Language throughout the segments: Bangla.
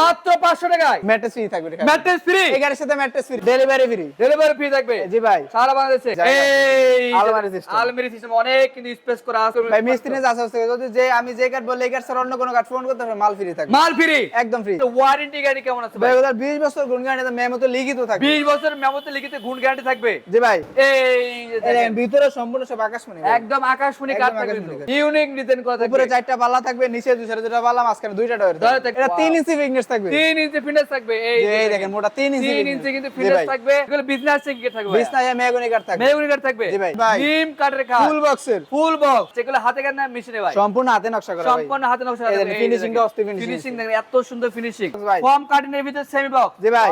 মাত্র পাঁচশো টাকায়। ম্যাট্রেস ফ্রি থাকবে ম্যাট্রেস ফ্রি এই গাড়ির সাথে mattress free delivery free delivery free থাকবে। জি ভাই। সারা বাংলাদেশে। এই আলমারি system। আলমারি সিস্টেম অনেক কিন্তু স্পেস করা আছে। ভাই মিস্ত্রি আছে আছে যদি যে আমি যে কার্ড বললে এই কার্ড ছাড়া অন্য কোনো কার্ড ফোন করতে হবে মাল ফ্রি থাকবে। মাল ফ্রি একদম ফ্রি ওয়ারেন্টি গ্যারান্টি কেমন আছে ভাই ভাই? ওদের 20 বছর গুণ গাড়ি মেমো তো লিখিত থাকবে। 20 বছর মেমোতে লিখিত গুণ গ্যারান্টি থাকবে? জি ভাই। এই ভিতরে সম্পূর্ণ সব আকাশমণি। একদম আকাশমণি কাঠ থাকবে ইউনিক ডিজাইন করা থাকবে। উপরে চারটা পাল্লা থাকবে নিচে দুই দুটা পাল্লা মাঝখানে দুইটা ডয়ার থাকবে। এটা wow। 3 ইঞ্চি ফিটনেস থাকবে? 3 ইঞ্চি ফিটনেস থাকবে এই দেখেন। মোটা 3 ইঞ্চি 3 ইঞ্চি কিন্তু ফিটনেস থাকবে এগুলো বিজনেস থেকে থাকবে। বিছনায় মেগনি কার্ড থাকবে। মেগুনি কাঠ থাকবে। জি ভাই। নিম কাঠের কাঠ ফুল বক্সের ফুল বক্স যেগুলো হাতে কাট না মেশিনে ভাই। সম্পূর্ণ হাতে নকশা করা সম্পূর্ণ হাতে নকশা দেখেন, finishing টা অস্থির finishing ফিনিশিং দেখেন এত সুন্দর ফিনিশিং ফর্ম কাটিনের ভিতরে সেমি বক্স জি ভাই।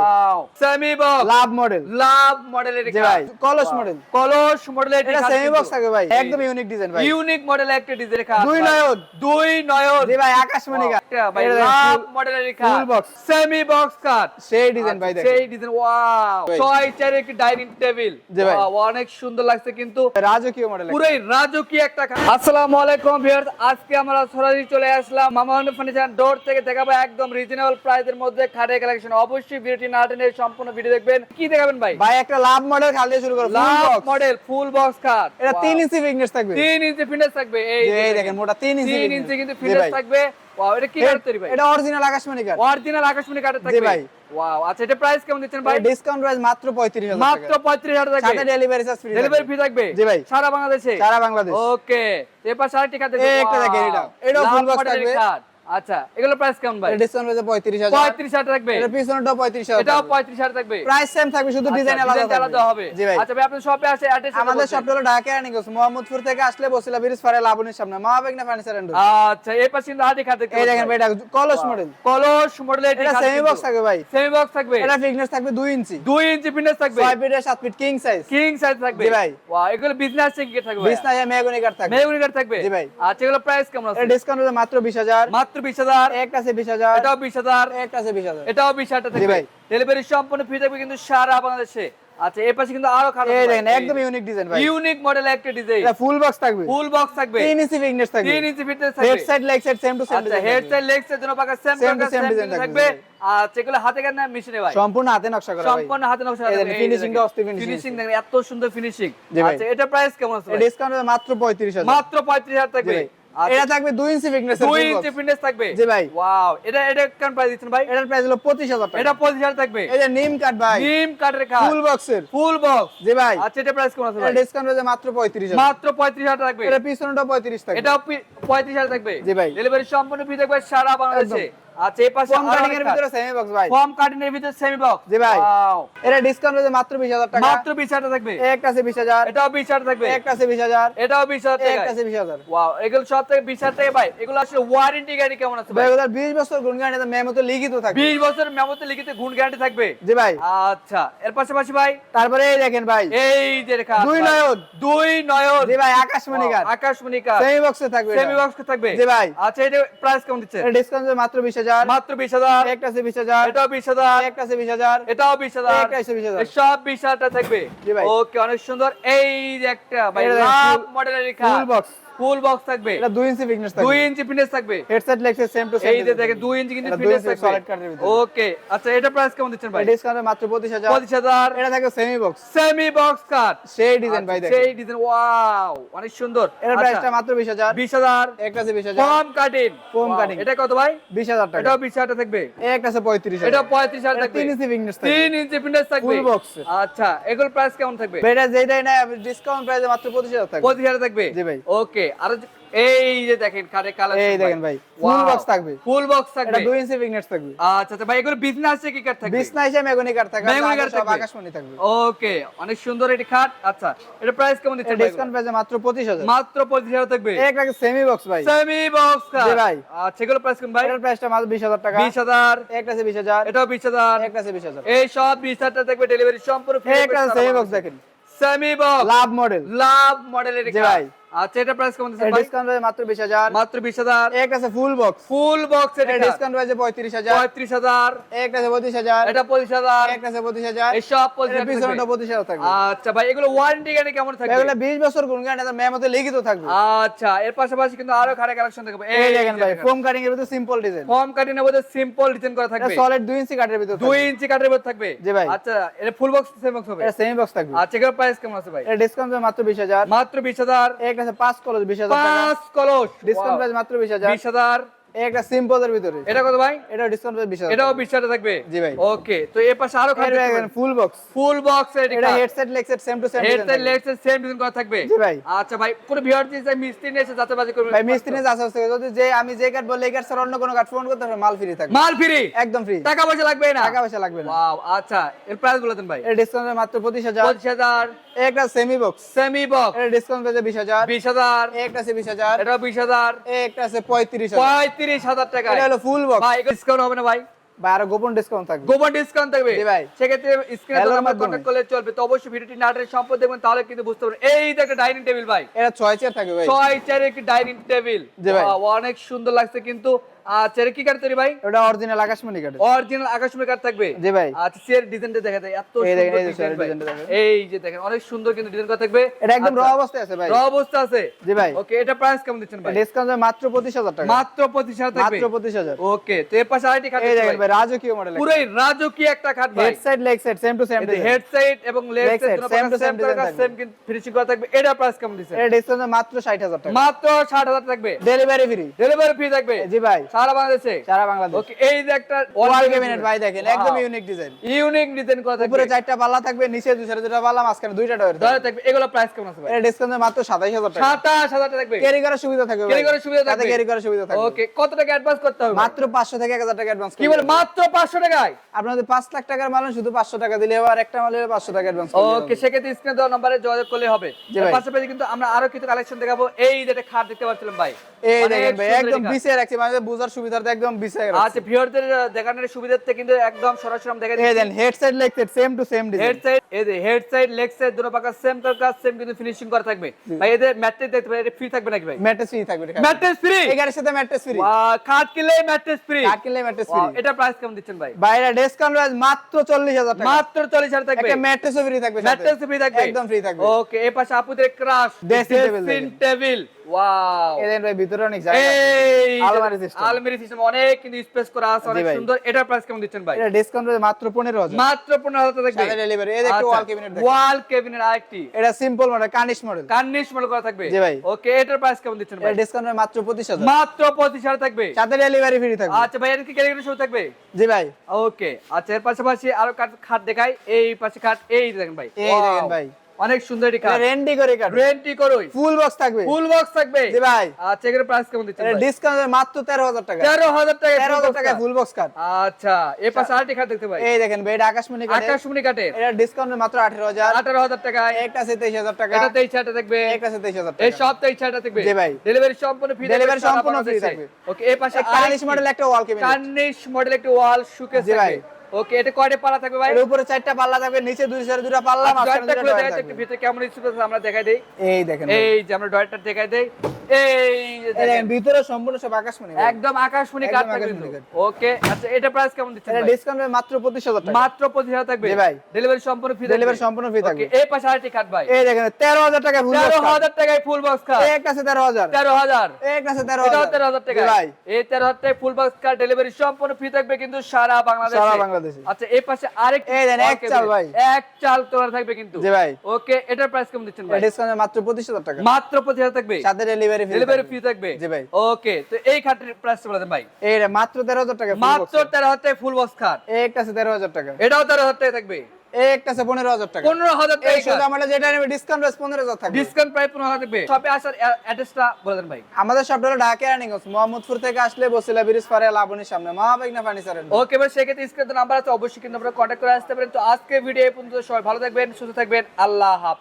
Semi box love model love মডেলের জি ভাই কলস মডেল কলস মডেলের এটা সেমি বক্স থাকবে ভাই। একদম ইউনিক ডিজাইন ভাই। ইউনিক মডেল একটা ডিজাইন রেখা দুই নয়ন। দুই নয়ন। জি ভাই আকাশমণি একটা ভাই লাভ মডেলের রেখা full box। Semi box cut সেই ডিজাইন ভাই দেখেন। সেই ডিজাইন ওয়াও ভাই। ছয় চার একটি ডাইনিং টেবিল অনেক সুন্দর লাগছে কিন্তু রাজকীয় মডেল পুরোই রাজকীয় একটা আসসালামু আলাইকুম ভিউয়ার্স আজকে আমরা সরাসরি চলে আসলাম মামাহন ফার্নিচার ডোর থেকে। দেখাবো একদম রিজনেবল প্রাইসের মধ্যে খাটের কালেকশন অবশ্যই ভিডিওটি না টেনে সম্পূর্ণ ভিডিও দেখবেন। কি দেখাবেন ভাই? ভাই একটা লাভ মডেল খাল দিয়ে শুরু করো লাভ মডেল ফুল বক্স খাট এটা 3 ইঞ্চি ফিটনেস থাকবে। 3 ইঞ্চি ফিটনেস থাকবে। এই দেখেন মোটা 3 ইঞ্চি 3 ইঞ্চি কিন্তু ফিটনেস থাকবে। ওয়াও এটা কি কাঠ তৈরি ভাই? এটা অরিজিনাল আকাশমণি অরিজিনাল আকাশমণি থাকবে ভাই। ওয়াও আচ্ছা এটা প্রাইস কেমন দিচ্ছেন ভাই? ডিসকাউন্ট প্রাইস মাত্র 35000 টাকা। মাত্র 35000 টাকা। সাথে delivery charge free delivery fee থাকবে? জি ভাই। সারা বাংলাদেশে? সারা বাংলাদেশ। ওকে এরপর সাড়ে টাকা এই একটা দেখেন এটা। এটাও থাকবে। আচ্ছা এগুলো প্রাইস কেমন ভাই? ডিসকাউন্ট প্রাইস 35000 পঁয়ত্রিশ হাজার। থাকবে। এটা পিছনেরটাও 35000 এটাও পঁয়ত্রিশ হাজার থাকবে। প্রাইস সেম থাকবে শুধু ডিজাইন আচ্ছা, আলাদা আলাদা হবে। জি ভাই। আচ্ছা ভাই আপনার শপে আসে অ্যাড্রেস আমাদের শপটা হলো ঢাকা রানিগঞ্জ মোহাম্মদপুর থেকে আসলে বসিলা ব্রিজ পারে লাবণীর সামনে। মহাবেগনা ফার্নিচার এন্ড আচ্ছা এই পাশে খাতে এই দেখেন ভাই। এটা কলস মডেল কলস মডেলের এটা সেমি বক্স থাকবে ভাই। সেমি বক্স থাকবে। এটা ফিটনেস থাকবে 2 ইঞ্চি। 2 ইঞ্চি ফিটনেস থাকবে। 6 feet 7 feet king size king size থাকবে। জি ভাই। ওয়াও এগুলো বিজনেস থেকে থাকবে। ইয়া মেগনি কার্ড থাকবে। মেগুনি কার্ড থাকবে। জি ভাই। আচ্ছা এগুলো প্রাইস কেমন আছে? এটা ডিসকাউন্ট হলো মাত্র 20000 মাত্র 20000 একটা আছে 20000 এটাও 20000 একটা আছে 20000 এটাও 20000 জি থাকবে। ডেলিভারি সম্পূর্ণ ফ্রি থাকবে কিন্তু সারা বাংলাদেশে। আচ্ছা এই পাশে কিন্তু আরও খারাপ এই দেখেন একদম ইউনিক ডিজাইন ভাই। ইউনিক মডেল একটা ডিজাইন এটা ফুল বক্স থাকবে। ফুল বক্স থাকবে। 3 ইঞ্চি ফিটনেস থাকবে। 3 inch fitness head side leg side same to same আচ্ছা হেড সাইড লেগ সাইড দুটো পাকা সেম same সেম design থাকবে, থাকবে। জি আচ্ছা হাতে কাট না মেশিনে ভাই। সম্পূর্ণ হাতে নকশা করা ভাই। সম্পূর্ণ হাতে নকশা থাকবে। টা অস্থির finishing ফিনিশিং দেখেন এত সুন্দর ফিনিশিং আচ্ছা এটা প্রাইস কেমন আছে ডিসকাউন্ট মাত্র 35000 মাত্র 35000 থাকবে। এটা থাকবে 2 ইঞ্চি ফিটনেস 2 ইঞ্চি ফিটনেস থাকবে? জি ভাই। ওয়াও এটা এটা কেমন প্রাইস দিচ্ছেন ভাই? এটার প্রাইস হলো 25000 টাকা। এটা 25000 থাকবে? এটা নিম কাঠ ভাই। নিম কাঠের কাঠ ফুল বক্সের ফুল বক্স জি ভাই। আচ্ছা এটা প্রাইস কেমন আছে এটা ভাই? ডিসকাউন্ট রয়েছে মাত্র 35000 মাত্র 35000 থাকবে। এটা পিছনটা 35 থাকবে। এটা পি- 35000 থাকবে। জি ভাই। ডেলিভারি সম্পূর্ণ ফ্রি থাকবে সারা বাংলাদেশে। আচ্ছা এই পাশে কম কাটিং এর ভিতরে সেমি বক্স ভাই। ফর্ম কাটিং এর ভিতরে সেমি বক্স জি ভাই। এটা ডিসকাউন্ট মাত্র 20000 টাকা। মাত্র 20000 থাকবে? একটা আছে 20000 এটাও 20000 থাকবে? একটা আছে 20000 এটাও 20000 একটা আছে 20000 ওয়াও এগুলো সব থেকে 20000 টাকা ভাই। এগুলো আসলে ওয়ারেন্টি গ্যারান্টি কেমন আছে ভাই ভাই? 20 বছর গুণ গাড়িতে মেমো তো লিখিত থাকে 20 বছর মেমোতে লিখিত গুণ গ্যারান্টি থাকবে? জি ভাই। আচ্ছা এর পাশাপাশি ভাই? তারপরে এই দেখেন ভাই। এই যে রেখা দুই নয়ন। দুই নয়ন। জি ভাই আকাশমণি সেমি বক্সে থাকবে সেমি বক্স থাকবে? জি ভাই। আচ্ছা এটা প্রাইস কেমন দিচ্ছে ডিসকাউন্ট মাত্র 20000 মাত্র 20000 একটা আছে 20000 এটাও 20000 একটা আছে 20000 এটাও 20000 একটা আছে বিশ হাজার। সব বিশ হাজারটা থাকবে। ওকে অনেক সুন্দর। এই যে একটা মডেলের রেখা ফুল বক্স ফুল বক্স থাকবে। এটা 2 ইঞ্চি ফিটনেস থাকবে। 2 ইঞ্চি ফিটনেস থাকবে। Headset legs same to same এই যে দেখেন 2 ইঞ্চি কিন্তু ফিটনেস থাকবে। solid কাঠের ভিতরে। ওকে আচ্ছা এটা প্রাইস কেমন দিচ্ছেন ভাই? ডিসকাউন্ট মাত্র 25000 25000 এটা থাকবে semi box semi box cut সেই ডিজাইন ভাই দেখেন। সেই ডিজাইন ওয়াও অনেক সুন্দর। এর প্রাইসটা মাত্র 20000 20000 একটা আছে 20000 ফর্ম কাটিং Foam cutting। এটা কত ভাই? 20000 টাকা। এটাও 20000 টা থাকবে। একটা আছে 35000 এটা 35000 থাকবে। 3 ইঞ্চি ফিটনেস থাকবে। 3 ইঞ্চি ফিটনেস থাকবে। Full box। আচ্ছা এগুলো প্রাইস কেমন থাকবে? এটা যেটাই না ডিসকাউন্ট প্রাইসে মাত্র 25000 থাকবে। 25000 থাকবে? জি ভাই। ওকে আর এই যে দেখেন কারে কালার এই দেখেন ভাই। ফুল বক্স থাকবে। ফুল বক্স থাকবে। এটা 2 ইঞ্চি থাকবে। আচ্ছা আচ্ছা ভাই এগুলো বিজনেস আছে কি কাট থাকবে? বিছনা হিসেবে মেগনি থাকবে মেহগনি কাঠ থাকবে। আকাশমণি থাকবে। ওকে অনেক সুন্দর এটি খাট আচ্ছা এটা প্রাইস কেমন দিচ্ছেন ডিসকাউন্ট প্রাইসে মাত্র 25000 মাত্র 25000 থাকবে। একটা সেমি বক্স ভাই। সেমি বক্স কাট জি ভাই। আচ্ছা এগুলো প্রাইস কেমন ভাই? এটার প্রাইসটা মাত্র 20000 টাকা। 20000 একটা আছে 20000 এটাও 20000 একটা আছে 20000 এই সব 20000 টা থাকবে ডেলিভারি সম্পূর্ণ ফ্রি একটা সেমি বক্স দেখেন। Semi box love model love মডেলের জি ভাই। আচ্ছা এটা প্রাইস কেমন আছে ডিসকাউন্ট রয়েছে মাত্র 20000 মাত্র 20000 একটা আছে ফুল বক্স ফুল বক্স এটা। ডিসকাউন্ট রয়েছে 35000 35000 একটা আছে 35000 এটা 35000 একটা আছে 35000 এই সব 35000 পিছনটা 35000 থাকবে। আচ্ছা ভাই এগুলো ওয়ারেন্টি গ্যারান্টি কেমন থাকবে? এগুলো 20 বছর গুণ গ্যারান্টি তো মেমোতে লিখিত থাকবে। আচ্ছা এর পাশাপাশি কিন্তু আরও খাড়া কালেকশন থাকবে এই দেখেন ভাই ফোম কাটিং এর ভিতরে সিম্পল ডিজাইন ফোম কাটিং এর ভিতরে সিম্পল ডিজাইন করা থাকবে। সলিড 2 ইঞ্চি কাটের ভিতরে 2 ইঞ্চি কাটের ভিতরে থাকবে। জি ভাই। আচ্ছা এটা ফুল বক্স সেম বক্স হবে? এটা সেম বক্স থাকবে। আচ্ছা এর প্রাইস কেমন আছে ভাই? এটা ডিসকাউন্ট মাত্র 20000 মাত্র 20000 কাছে পাঁচ কলস বিশ হাজার পাঁচ কলস। ডিসকাউন্ট প্রাইস মাত্র বিশ হাজার। বিশ হাজার। একটা সিম্পলের ভিতরে। এটা কত ভাই? এটা ডিসকাউন্ট বিশ এটাও বিশ থাকবে? জি ভাই। ওকে তো এর পাশে আরও ফুল বক্স ফুল বক্স এটা headset legset same to same headset legset same design করা থাকবে? জি ভাই। আচ্ছা ভাই কোন ভিউয়ার যদি চাই মিস্ত্রি নিয়ে এসে যাচাবাজি করবে ভাই মিস্ত্রি নিয়ে যাচাবাজি যদি যে আমি যে কাট বলে এই স্যার অন্য কোনো কাট ফোন করতে মাল ফ্রি থাকবে। মাল ফ্রি একদম ফ্রি টাকা পয়সা লাগবে না? টাকা পয়সা লাগবে না। ওয়াও আচ্ছা এর প্রাইস বলে দেন ভাই। এর ডিসকাউন্ট মাত্র 25000 25000 একটা সেমি বক্স সেমি বক্স এর ডিসকাউন্ট পেয়েছে 20000 20000 একটা আছে 20000 এটা 20000 একটা আছে 35000 তিরিশ হাজার টাকা। হলো ফুল বক্স ভাই ডিসকাউন্ট হবে না ভাই? ভাই আরও গোপন ডিসকাউন্ট থাকবে। গোপন ডিসকাউন্ট থাকবে। ভাই। সেক্ষেত্রে স্ক্রিনে তো কন্ট্যাক্ট করলে চলবে। তো অবশ্যই ভিডিওটি নাটের সম্পদ দেখবেন তাহলে কিন্তু বুঝতে পারবেন। এই যে একটা ডাইনিং টেবিল ভাই। এটা ছয় চেয়ার থাকবে ভাই। ছয় চেয়ার একটি ডাইনিং টেবিল অনেক সুন্দর লাগছে কিন্তু চেয়ারে কি কাঠ তৈরি ভাই? ওটা অরিজিনাল আকাশমণি কাঠ। অরিজিনাল আকাশমণি কাঠ থাকবে? জি ভাই। আচ্ছা ডিজাইনটা দেখা যায় এত সুন্দর এই যে দেখেন। অনেক সুন্দর কিন্তু ডিজাইন করা থাকবে। এটা একদম র আচ্ছা, অবস্থায় আছে ভাই। র অবস্থা আছে? জি ভাই। ওকে এটা প্রাইস কেমন দিচ্ছেন ভাই? ডিসকাউন্ট মাত্র পঁচিশ হাজার টাকা। মাত্র পঁচিশ হাজার থাকবে? মাত্র পঁচিশ হাজার। ওকে তো এর পাশে আরেকটি খাট এই দেখেন ভাই। রাজকীয় মডেল পুরোই রাজকীয় একটা খাট ভাই। Head side leg side same to same head side এবং leg side same to same same কিন্তু ফিনিশিং করা থাকবে। এটা প্রাইস কেমন দিচ্ছেন? এটা ডিসকাউন্ট মাত্র ষাট হাজার টাকা। মাত্র ষাট হাজার থাকবে। ডেলিভারি ফ্রি ডেলিভারি ফ্রি থাকবে। জি ভাই। সারা বাংলাদেশে? সারা বাংলাদেশ। ওকে এই যে একটা ওয়াল ক্যাবিনেট ভাই দেখেন একদম ইউনিক ডিজাইন ইউনিক ডিজাইন করা থাকবে উপরে চারটা পাল্লা থাকবে নিচে দুই পাল্লা মাঝখানে দুইটা ডয়ার থাকবে। এগুলো প্রাইস কেমন আছে ভাই? এটা ডিসকাউন্ট মাত্র সাতাইশ হাজার টাকা। সাতাশ হাজার টাকা থাকবে। ক্যারি করার সুবিধা থাকবে Carry করার সুবিধা থাকবে। ক্যারি করার সুবিধা থাকবে। ওকে কত টাকা অ্যাডভান্স করতে হবে? মাত্র পাঁচশো থেকে এক হাজার টাকা অ্যাডভান্স কি বলে মাত্র পাঁচশো টাকায়? আপনার যদি পাঁচ লাখ টাকার মাল শুধু পাঁচশো টাকা দিলে আর একটা মালে পাঁচশো টাকা অ্যাডভান্স ওকে সেক্ষেত্রে স্ক্রিনে দেওয়া নম্বরে যোগাযোগ করলে হবে। পাশাপাশি কিন্তু আমরা আরও কিছু কালেকশন দেখাবো। এই যেটা খাট দেখতে পাচ্ছিলাম ভাই। এই দেখেন ভাই একদম একটি রাখছি মানে বোঝার সুবিধার্থে একদম বিছিয়ে রাখছি আচ্ছা ভিউয়ারদের দেখানোর সুবিধার্থে কিন্তু একদম সরাসরি আমরা দেখা এই দেন head side leg side same to same design head side এই যে হেড সাইড লেগ সাইড দুটো পাকা সেম কাজ সেম কিন্তু ফিনিশিং করা থাকবে। ভাই এদের ম্যাট্রেস দেখতে পাই এটা ফ্রি থাকবে নাকি ভাই? ম্যাট্রেস ফ্রি থাকবে ম্যাট্রেস ফ্রি গাড়ির সাথে ম্যাট্রেস ফ্রি খাট কিনলে ম্যাট্রেস ফ্রি কাট কিনলে ম্যাট্রেস ফ্রি এটা প্রাইস কেমন দিচ্ছেন ভাই? বাইরে ডিসকাউন্ট রয়েছে মাত্র চল্লিশ হাজার টাকা। মাত্র চল্লিশ হাজার থাকবে। একটা ম্যাট্রেসও ফ্রি থাকবে। ম্যাট্রেস ফ্রি থাকবে। একদম ফ্রি থাকবে। ওকে এই পাশে আপুদের ক্রাশ ড্রেসিং টেবিল ওয়াও এই ভিতরে অনেক জায়গা এই আলমারি system। আলমারি সিস্টেম অনেক কিন্তু স্পেস করা আছে অনেক সুন্দর। এটার প্রাইস কেমন দিচ্ছেন ভাই? এটা ডিসকাউন্ট মাত্র পনেরো হাজার। মাত্র পনেরো হাজার থাকবে। সাথে ডেলিভারি এই দেখো ওয়াল ক্যাবিনেট ওয়াল ক্যাবিনেট আরেকটি। এটা সিম্পল মডেল কানিশ মডেল কার্নিশ মডেল করা থাকবে? জি ভাই। ওকে এটার প্রাইস কেমন দিচ্ছেন ভাই? ডিসকাউন্ট মাত্র পঁচিশ হাজার। মাত্র পঁচিশ হাজার থাকবে। সাথে ডেলিভারি ফ্রি থাকবে। আচ্ছা ভাই এর কি ক্যাটাগরি শো থাকবে? জি ভাই। ওকে আচ্ছা এর পাশাপাশি আরও খাট দেখাই। এই পাশে খাট এই দেখেন ভাই। এই দেখেন ভাই। অনেক সুন্দর একটি খাট রেন্ডি করে কাট রেন্টি করুই। ফুল বক্স থাকবে। ফুল বক্স থাকবে। জি ভাই। আচ্ছা এর প্রাইস কেমন দিচ্ছেন ভাই? ডিসকাউন্ট মাত্র তেরো হাজার টাকা। তেরো হাজার টাকা তেরো হাজার টাকা ফুল বক্স কাট আচ্ছা এর পাশে আরেকটি খাট দেখতে পাই। এই দেখেন ভাই এটা আকাশমণি কাট আকাশমণি কাঠের এটা ডিসকাউন্ট মাত্র আঠেরো হাজার। আঠারো হাজার টাকায়। একটা আছে তেইশ হাজার টাকা। এটা তেইশ হাজার থাকবে। একটা আছে তেইশ হাজার এই টাকা সব তেইশ হাজার থাকবে। জি ভাই। ডেলিভারি সম্পূর্ণ ফ্রি Delivery সম্পূর্ণ free থাকবে। ওকে এই পাশে কানিশ মডেল একটা ওয়াল ক্যাবিনেট কার্নিশ মডেল একটা ওয়াল শুকেস জি ভাই। থাকবে। ওকে এটা কয়টা পালা থাকবে ভাই? এর উপরে চারটা পাল্লা থাকবে নিচে দুই সাইডে দুটো পাল্লা আচ্ছা, মাঝখানে দুটো খুলে ডয়ার দেখাই একটু ভিতরে কেমন স্পেস আমরা দেখাই দেই? এই দেখেন এই যে আমরা ডয়ারটা দেখাই দেই। এই দেখেন। ভিতরে সম্পূর্ণ সব আকাশমণি একদম আকাশমণি থাকবে। ওকে আচ্ছা এটা প্রাইস কেমন দিচ্ছেন এটা ভাই? ডিসকাউন্ট মাত্র পঁচিশ হাজার টাকা। মাত্র পঁচিশ হাজার থাকবে? জি ভাই। ডেলিভারি সম্পূর্ণ ফ্রি ডেলিভারি সম্পূর্ণ ফ্রি থাকবে। এই পাশে আরেকটি খাট ভাই। এই দেখেন তেরো হাজার টাকা ফুল তেরো বক্স হাজার টাকায় ফুল বক্স খাট। এক আছে তেরো হাজার। তেরো হাজার। এক আছে তেরো এটাও হাজার। তেরো হাজার টাকা ভাই। এই তেরো হাজার টাকায় ফুল বক্স কার ডেলিভারি সম্পূর্ণ ফ্রি থাকবে কিন্তু সারা বাংলাদেশে। সারা বাংলাদেশে। আচ্ছা এই পাশে আরেক এই দেন, এক চাল ভাই। এক চাল তোলার থাকবে কিন্তু। জি ভাই। ওকে এটার প্রাইস কেমন দিচ্ছেন ভাই? ডিসকাউন্ট মাত্র পঁচিশ হাজার টাকা। মাত্র পঁচিশ হাজার থাকবে? সাথে ডেলিভারি ফ্রি ডেলিভারি ফ্রি থাকবে? জি ভাই। ওকে তো এই খাটের প্রাইস বলে দেন ভাই। এই মাত্র তেরো হাজার টাকা মাত্র 13000 টাকা ফুল বক্স খাট। একটা আছে তেরো হাজার টাকা। এটাও তেরো হাজার টাকা থাকবে? একটা আছে পনেরো হাজার টাকা। পনেরো হাজার টাকা। শুধু যেটা নেবে ডিসকাউন্ট প্রাইস পনেরো হাজার থাকবে। ডিসকাউন্ট প্রায় পনেরো হাজার থাকবে। শপে আসার অ্যাড্রেসটা বলে দেন ভাই। আমাদের সবটা হলো ঢাকা রানিগঞ্জ মোহাম্মদপুর থেকে আসলে বসিলা ব্রিজ পারে লাবণীর সামনে। মহাবেগনা ওকে সেক্ষেত্রে স্ক্রিনে নাম্বার আছে অবশ্যই কিন্তু আপনারা কন্ট্যাক্ট করে আসতে পারেন। তো আজকে ভিডিও পর্যন্ত সবাই ভালো থাকবেন সুস্থ থাকবেন। আল্লাহ হাফেজ।